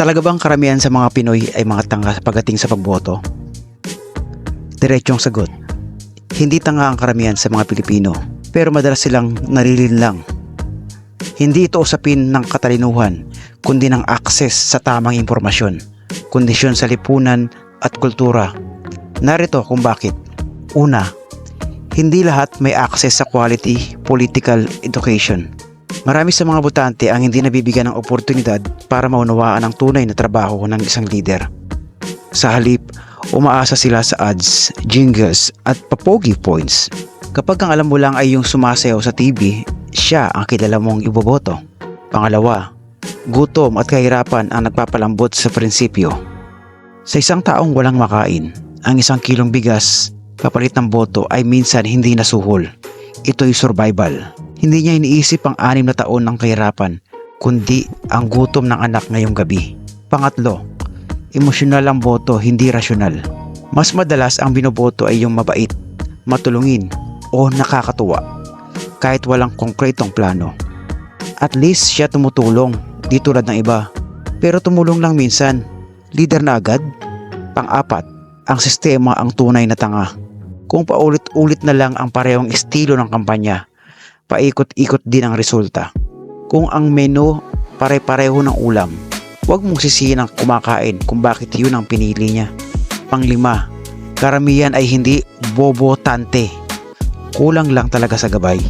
Talaga bang karamihan sa mga Pinoy ay mga tanga pagdating sa pagboto? Diretsong sagot. Hindi tanga ang karamihan sa mga Pilipino, pero madalas silang narilinlang. Hindi ito usapin ng katalinuhan, kundi ng akses sa tamang impormasyon, kondisyon sa lipunan at kultura. Narito kung bakit. Una, hindi lahat may access sa quality political education. Marami sa mga botante ang hindi nabibigyan ng oportunidad para maunawaan ang tunay na trabaho ng isang leader. Sa halip, umaasa sila sa ads, jingles at papogi points. Kapag ang alam mo lang ay yung sumasayaw sa TV, siya ang kilala mong iboboto. Pangalawa, gutom at kahirapan ang nagpapalambot sa prinsipyo. Sa isang taong walang makain, ang isang kilong bigas kapalit ng boto ay minsan hindi nasuhol. Ito'y survival. Hindi niya iniisip ang anim na taon ng kahirapan, kundi ang gutom ng anak ngayong gabi. Pangatlo, emosyonal ang boto, hindi rasyonal. Mas madalas ang binoboto ay yung mabait, matulungin, o nakakatuwa, kahit walang konkretong plano. At least siya tumutulong, di tulad ng iba. Pero tumulong lang minsan, leader na agad. Pang-apat, ang sistema ang tunay na tanga. Kung paulit-ulit na lang ang parehong estilo ng kampanya, paikot-ikot din ang resulta. Kung ang menu pare-pareho ng ulam, huwag mong sisihin ang kumakain kung bakit yun ang pinili niya. Panglima, karamihan ay hindi bobotante. Kulang lang talaga sa gabay.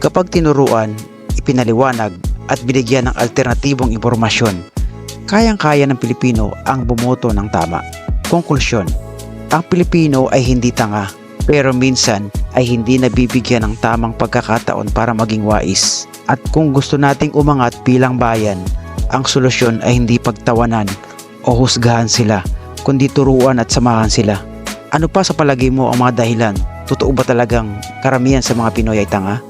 Kapag tinuruan, ipinaliwanag at binigyan ng alternatibong impormasyon, kayang-kaya ng Pilipino ang bumoto ng tama. Konklusyon, ang Pilipino ay hindi tanga, pero minsan ay hindi nabibigyan ng tamang pagkakataon para maging wais. At kung gusto nating umangat bilang bayan, ang solusyon ay hindi pagtawanan o husgahan sila, kundi turuan at samahan sila. Ano pa sa palagi mo ang mga dahilan? Totoo ba talagang karamihan sa mga Pinoy ay tanga?